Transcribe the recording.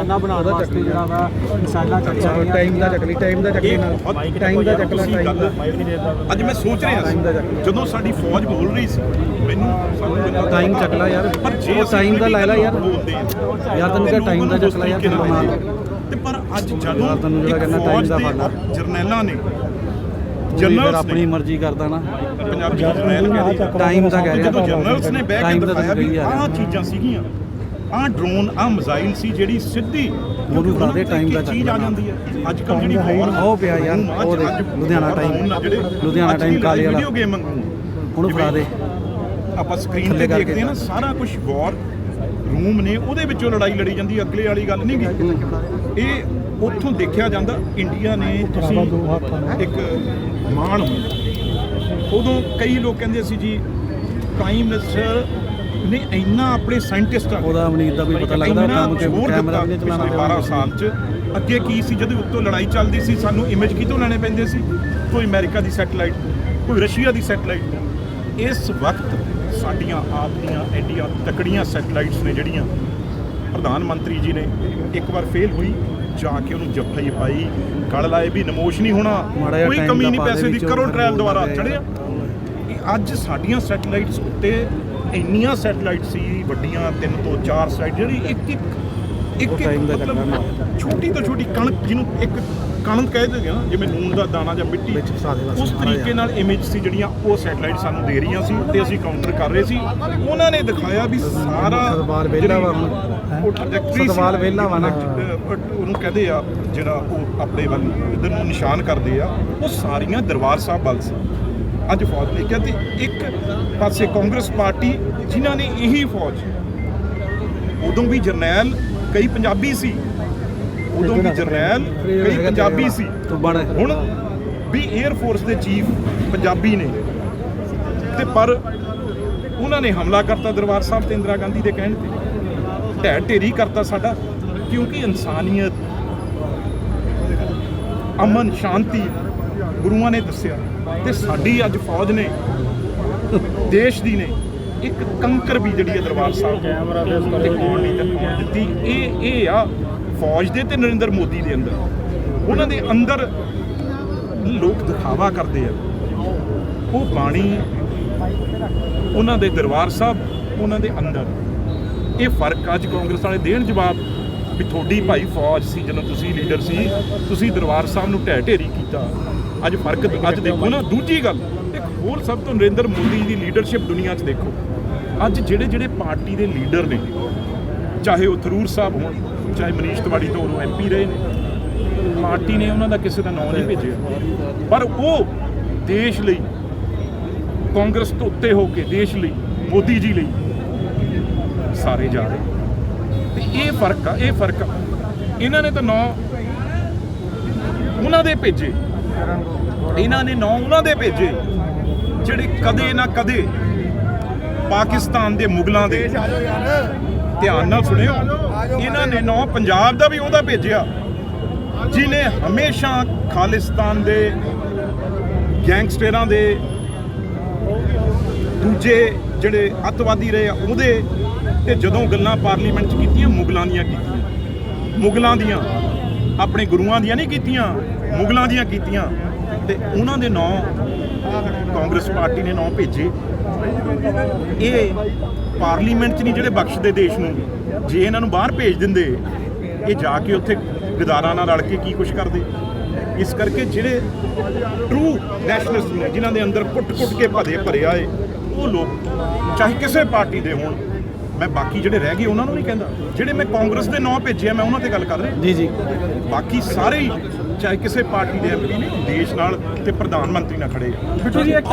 ਨਿਸ਼ਾਨਾ ਬਣਾਉਣ ਵਾਸਤੇ ਜਿਹੜਾ ਵਾ ਮਿਸਾਲਾਂ ਚੱਲੀਆਂ ਗਈਆਂ ਟਾਈਮ ਦਾ ਚੱਕਲੀ ਟਾਈਮ ਦਾ ਇਹ ਨਾਲ। ਟਾਈਮ ਦਾ ਚੱਕਲਾ ਟਾਈਮ ਦਾ। ਅੱਜ ਮੈਂ ਸੋਚ ਰਿਹਾ ਜਦੋਂ ਸਾਡੀ ਫੌਜ ਬੋਲ ਰਹੀ ਸੀ ਮੈਨੂੰ ਸਾਨੂੰ ਟਾਈਮ ਚੱਕਲਾ ਯਾਰ। ਪਰ ਜੇ ਟਾਈਮ ਦਾ ਲੈ ਲਾ ਯਾਰ। ਯਾਰ ਤੈਨੂੰ ਕਿਹਾ ਟਾਈਮ ਦਾ ਚੱਕਲਾ ਯਾਰ ਤੈਨੂੰ ਮਾਰ ਤੇ ਪਰ ਅੱਜ ਜਦੋਂ ਤੈਨੂੰ ਜਿਹੜਾ ਕਹਿੰਦਾ ਫੌਜ ਦਾ ਦੇ ਫਾਲਾ। ਜਰਨੈਲਾਂ ਨੇ ਜਨਰਲਸ ਆਪਣੀ ਮਰਜ਼ੀ ਕਰਦਾ ਨਾ। ਪੰਜਾਬੀ ਜਰਨੈਲ ਕਹਿੰਦੇ ਟਾਈਮ ਦਾ ਕਹਿ ਜਦੋਂ ਰਿਹਾ ਜਨਰਲਸ ਨੇ ਬਹਿ ਕੇ ਦਾ ਦਿਖਾਇਆ ਵੀ ਆਹ। ਚੀਜ਼ਾਂ ਸੀਗੀਆਂ। ਆਹ ਡਰੋਨ ਆਹ ਮਿਜ਼ਾਈਲ ਸੀ ਜਿਹੜੀ ਸਿੱਧੀ ਉਹਨੂੰ ਫੜਾ ਦੇ, time ਦਾ ਚੀਜ਼ ਆ। ਜਾਂਦੀ ਹੈ। ਅੱਜ ਕੱਲ ਜਿਹੜੀ ਵਾਰ ਉਹ ਪਿਆ ਯਾਰ, ਉਹ ਲੁਧਿਆਣਾ time, ਲੁਧਿਆਣਾ time ਕਾਲੇ ਵਾਲਾ। ਵੀਡੀਓ ਗੇਮ ਉਹਨੂੰ ਫੜਾ ਦੇ। ਆਪਾਂ ਸਕਰੀਨ ਤੇ ਦੇਖਦੇ ਨਾ ਸਾਰਾ ਕੁਝ ਵਾਰ ਰੂਮ ਨੇ ਉਹਦੇ ਵਿੱਚੋਂ ਲੜਾਈ ਲੜੀ ਜਾਂਦੀ ਅਗਲੇ ਵਾਲੀ ਗੱਲ ਨਹੀਂ ਗੀ। ਇਹ ਉੱਥੋਂ ਦੇਖਿਆ ਜਾਂਦਾ ਇੰਡੀਆ ਨੇ ਤੁਸੀਂ ਇੱਕ ਮਾਣ ਉਦੋਂ ਕਈ ਲੋਕ ਕਹਿੰਦੇ ਸੀ ਜੀ ਪ੍ਰਾਈਮ ਮਿਨਿਸਟਰ ਨੇ ਇੰਨਾ ਆਪਣੇ ਸਾਇੰਟਿਸਟਾਂ ਉਹਦਾ ਅਮਨੀਤ ਦਾ ਵੀ ਪਤਾ ਲੱਗਦਾ ਕੰਮ ਤੇ ਕੈਮਰਾ ਵੀ ਨਹੀਂ ਚਲਾਉਣਾ 12 ਸਾਲ ਚ। ਅੱਗੇ ਕੀ ਸੀ? ਜਦੋਂ ਉੱਤੋਂ ਲੜਾਈ ਚੱਲਦੀ ਸੀ ਸਾਨੂੰ ਇਮੇਜ ਕਿਤੋਂ ਲੈਣੇ ਪੈਂਦੇ ਸੀ? ਕੋਈ ਅਮਰੀਕਾ ਦੀ ਸੈਟੇਲਾਈਟ ਕੋਈ ਰਸ਼ੀਆ ਦੀ ਸੈਟੇਲਾਈਟ ਇਸ ਵਕਤ ਸਾਡੀਆਂ ਆਪ ਦੀਆਂ ਐਡੀਆਂ ਤਕੜੀਆਂ ਸੈਟੇਲਾਈਟਸ ਨੇ ਜਿਹੜੀਆਂ ਪ੍ਰਧਾਨ ਮੰਤਰੀ ਜੀ ਨੇ ਇੱਕ ਵਾਰ ਫੇਲ ਹੋਈ ਜਾ ਕੇ ਉਹਨੂੰ ਜੱਫਾ ਹੀ ਪਾਈ ਗਲ ਲਾਏ ਵੀ ਨਮੋਸ਼ ਨਹੀਂ ਹੋਣਾ। ਕੋਈ ਕਮੀ ਨਹੀਂ ਪੈਸੇ ਦੀ ਕਰੋ ਟ੍ਰਾਇਲ ਦੁਆਰਾ ਆ। ਚੜਿਆ ਅੱਜ ਸਾਡੀਆਂ ਸੈਟੇਲਾਈਟਸ ਉੱਤੇ ਇੰਨੀਆਂ ਸੈਟੇਲਾਈਟ ਸੀ ਵੱਡੀਆਂ ਤਿੰਨ ਤੋਂ ਚਾਰ ਸਾਈਡ ਜਿਹੜੀ ਇੱਕ ਇੱਕ ਇੱਕ ਇੱਕ। ਮਤਲਬ ਛੋਟੀ ਤੋਂ ਛੋਟੀ ਕਣਕ ਜਿਹਨੂੰ ਇੱਕ ਕਣਕ ਕਹਿ ਦਿੰਦੇ ਆ ਨਾ ਜਿਵੇਂ ਨੂਨ ਦਾ ਦਾਣਾ ਜਾਂ ਮਿੱਟੀ ਵਿੱਚ ਫਸਾ ਦੇ ਉਸ ਤਰੀਕੇ। ਨਾਲ ਇਮੇਜ ਸੀ ਜਿਹੜੀਆਂ ਉਹ ਸੈਟੇਲਾਈਟ ਸਾਨੂੰ ਦੇ ਰਹੀਆਂ ਸੀ ਤੇ ਅਸੀਂ ਕਾਊਂਟਰ ਕਰ ਰਹੇ ਸੀ ਉਹਨਾਂ ਨੇ ਦਿਖਾਇਆ ਵੀ ਸਾਰਾ ਸਤਵਾਲ ਵਿਹਲਾ ਵਾ? ਉਹ ਵਿਹਲਾ ਵਾ ਨਾ। ਉਹਨੂੰ ਕਹਦੇ ਆ ਜਿਹੜਾ ਉਹ ਆਪਣੇ ਵੱਲ ਇਧਰ ਨੂੰ ਨਿਸ਼ਾਨ ਕਰਦੇ ਆ ਉਹ ਸਾਰੀਆਂ ਦਰਬਾਰ ਸਾਹਿਬ ਵੱਲ ਸੀ ਅੱਜ ਫੌਜ ਨੇ ਕਿਹਾ ਤੇ ਇੱਕ ਪਾਸੇ ਕਾਂਗਰਸ ਪਾਰਟੀ ਜਿਨ੍ਹਾਂ ਨੇ ਇਹੀ ਫੌਜ, ਉਦੋਂ ਵੀ ਜਰਨੈਲ, ਕਈ ਪੰਜਾਬੀ ਸੀ, ਉਦੋਂ ਵੀ ਜਰਨੈਲ, ਕਈ ਪੰਜਾਬੀ ਸੀ। ਹੁਣ ਵੀ 에ਅਰ ਫੋਰਸ ਦੇ ਚੀਫ ਪੰਜਾਬੀ ਨੇ। ਤੇ ਪਰ ਉਹਨਾਂ ਨੇ ਹਮਲਾ ਕਰਤਾ ਦਰਬਾਰ ਸਾਹਿਬ ਤੇ ਇੰਦਰਾ ਗਾਂਧੀ ਦੇ ਕਹਿਣ ਤੇ। ਢਹਿ ਢੇਰੀ ਕਰਤਾ ਸਾਡਾ, ਕਿਉਂਕਿ ਇਨਸਾਨੀਅਤ, ਅਮਨ, ਸ਼ਾਂਤੀ ਗੁਰੂਆਂ ਨੇ ਦੱਸਿਆ ਤੇ ਸਾਡੀ ਅੱਜ ਫੌਜ ਨੇ ਦੇਸ਼ ਦੀ ਨੇ ਇੱਕ ਕੰਕਰ ਵੀ ਜਿਹੜੀ ਹੈ ਦਰਬਾਰ ਸਾਹਿਬ ਤੇ ਆਉਣ ਨਹੀਂ ਤੇ ਆਉਣ ਦਿੱਤੀ। ਇਹ ਇਹ ਆ ਫੌਜ ਦੇ ਤੇ ਨਰਿੰਦਰ ਮੋਦੀ ਦੇ ਅੰਦਰ। ਉਹਨਾਂ ਦੇ ਅੰਦਰ ਲੋਕ ਦਿਖਾਵਾ ਕਰਦੇ ਆ। ਉਹ ਬਾਣੀ ਉਹਨਾਂ ਦੇ ਦਰਬਾਰ ਸਾਹਿਬ ਉਹਨਾਂ ਦੇ ਅੰਦਰ। ਇਹ ਫ਼ਰਕ ਅੱਜ ਕਾਂਗਰਸ ਵਾਲੇ ਦੇਣ ਜਵਾਬ ਵੀ ਤੁਹਾਡੀ ਭਾਈ ਫੌਜ ਸੀ, ਜਦੋਂ ਤੁਸੀਂ ਲੀਡਰ ਸੀ, ਤੁਸੀਂ ਦਰਬਾਰ ਸਾਹਿਬ ਨੂੰ ਢਹਿ ਢੇਰੀ ਕੀਤਾ। ਅੱਜ ਫ਼ਰਕ ਅੱਜ ਦੇਖੋ ਨਾ, ਦੂਜੀ ਗੱਲ, ਇੱਕ ਹੋਰ ਸਭ ਤੋਂ ਨਰਿੰਦਰ ਮੋਦੀ ਦੀ ਲੀਡਰਸ਼ਿਪ ਦੁਨੀਆ 'ਚ ਦੇਖੋ। ਅੱਜ ਜਿਹੜੇ ਜਿਹੜੇ ਪਾਰਟੀ ਦੇ ਲੀਡਰ ਨੇ, ਚਾਹੇ ਉਹ ਥਰੂਰ ਸਾਹਿਬ ਹੋਣ, ਚਾਹੇ ਮਨੀਸ਼ ਤਿਵਾੜੀ ਤੋਂ ਉਹ ਐਮਪੀ ਰਹੇ ਨੇ, ਪਾਰਟੀ ਨੇ ਉਹਨਾਂ ਦਾ ਕਿਸੇ ਦਾ ਨਾਮ ਨਹੀਂ ਭੇਜਿਆ। ਪਰ ਉਹ ਦੇਸ਼ ਲਈ, ਕਾਂਗਰਸ ਤੋਂ ਉੱਤੇ ਹੋ ਕੇ ਦੇਸ਼ ਲਈ, ਮੋਦੀ ਜੀ ਲਈ ਸਾਰੇ ਜਾ ਰਹੇ ਤੇ ਇਹ ਫ਼ਰਕ ਆ, ਇਹ ਫ਼ਰਕ ਆ। ਇਹਨਾਂ ਨੇ ਤਾਂ ਨਾਂ ਉਹਨਾਂ ਦੇ ਭੇਜੇ। ਇਹਨਾਂ ਨੇ ਨਾਂ ਉਹਨਾਂ ਦੇ ਭੇਜੇ, ਜਿਹੜੇ ਕਦੇ ਨਾ ਕਦੇ ਪਾਕਿਸਤਾਨ ਦੇ ਮੁਗਲਾਂ ਦੇ। ਧਿਆਨ ਨਾਲ ਸੁਣਿਓ, ਇਹਨਾਂ ਨੇ ਨੌ ਪੰਜਾਬ ਦਾ ਵੀ ਉਹਦਾ ਭੇਜਿਆ, ਜਿਨੇ ਹਮੇਸ਼ਾ ਖਾਲਿਸਤਾਨ ਦੇ ਗੈਂਗਸਟਰਾਂ ਦੇ ਦੂਜੇ ਜਿਹੜੇ ਅੱਤਵਾਦੀ ਰਹੇ ਆ, ਉਹਦੇ ਤੇ ਜਦੋਂ ਗੱਲਾਂ ਪਾਰਲੀਮੈਂਟ 'ਚ ਕੀਤੀਆਂ, ਮੁਗਲਾਂ ਦੀਆਂ ਕੀਤੀਆਂ। ਮੁਗਲਾਂ ਦੀਆਂ, ਆਪਣੇ ਗੁਰੂਆਂ ਦੀਆਂ ਨਹੀਂ ਕੀਤੀਆਂ, ਮੁਗਲਾਂ ਦੀਆਂ ਕੀਤੀਆਂ। ਤੇ ਉਹਨਾਂ ਦੇ ਨਾਂ ਕਾਂਗਰਸ ਪਾਰਟੀ ਨੇ ਨਾਂ ਭੇਜੇ। ਇਹ ਪਾਰਲੀਮੈਂਟ 'ਚ ਨਹੀਂ, ਜਿਹੜੇ ਬਖਸ਼ਦੇ ਦੇਸ਼ ਨੂੰ, ਜੇ ਇਹਨਾਂ ਨੂੰ ਬਾਹਰ ਭੇਜ ਦਿੰਦੇ, ਇਹ ਜਾ ਕੇ ਉੱਥੇ ਗਦਾਰਾਂ ਨਾਲ ਰਲ ਕੇ ਕੀ ਕੁਛ ਕਰਦੇ? ਇਸ ਕਰਕੇ ਜਿਹੜੇ ਟਰੂ ਨੈਸ਼ਨਲਿਸਟ ਨੇ, ਜਿਨ੍ਹਾਂ ਦੇ ਅੰਦਰ ਕੁੱਟ-ਕੁੱਟ ਕੇ ਭਰੇ ਭਰਿਆ ਏ, ਉਹ ਲੋਕ, ਚਾਹੇ ਕਿਸੇ ਪਾਰਟੀ ਦੇ ਹੋਣ ਮੈਂ ਬਾਕੀ ਜਿਹੜੇ ਰਹਿ ਗਏ ਉਹਨਾਂ ਨੂੰ ਨਹੀਂ ਕਹਿੰਦਾ। ਜਿਹੜੇ ਮੈਂ ਕਾਂਗਰਸ ਦੇ ਨਾਂ ਭੇਜੇ ਆ ਮੈਂ ਉਹਨਾਂ ਤੇ ਗੱਲ ਕਰ ਰਿਹਾ। ਜੀ ਜੀ। ਬਾਕੀ ਸਾਰੇ ਹੀ ਚਾਹੇ ਕਿਸੇ ਪਾਰਟੀ ਦੇ ਐਮਪੀ ਨੇ ਦੇਸ਼ ਨਾਲ ਤੇ ਪ੍ਰਧਾਨ ਮੰਤਰੀ ਨਾਲ ਖੜੇ ਆ। ਬਿੱਟੂ ਜੀ ਇੱਕ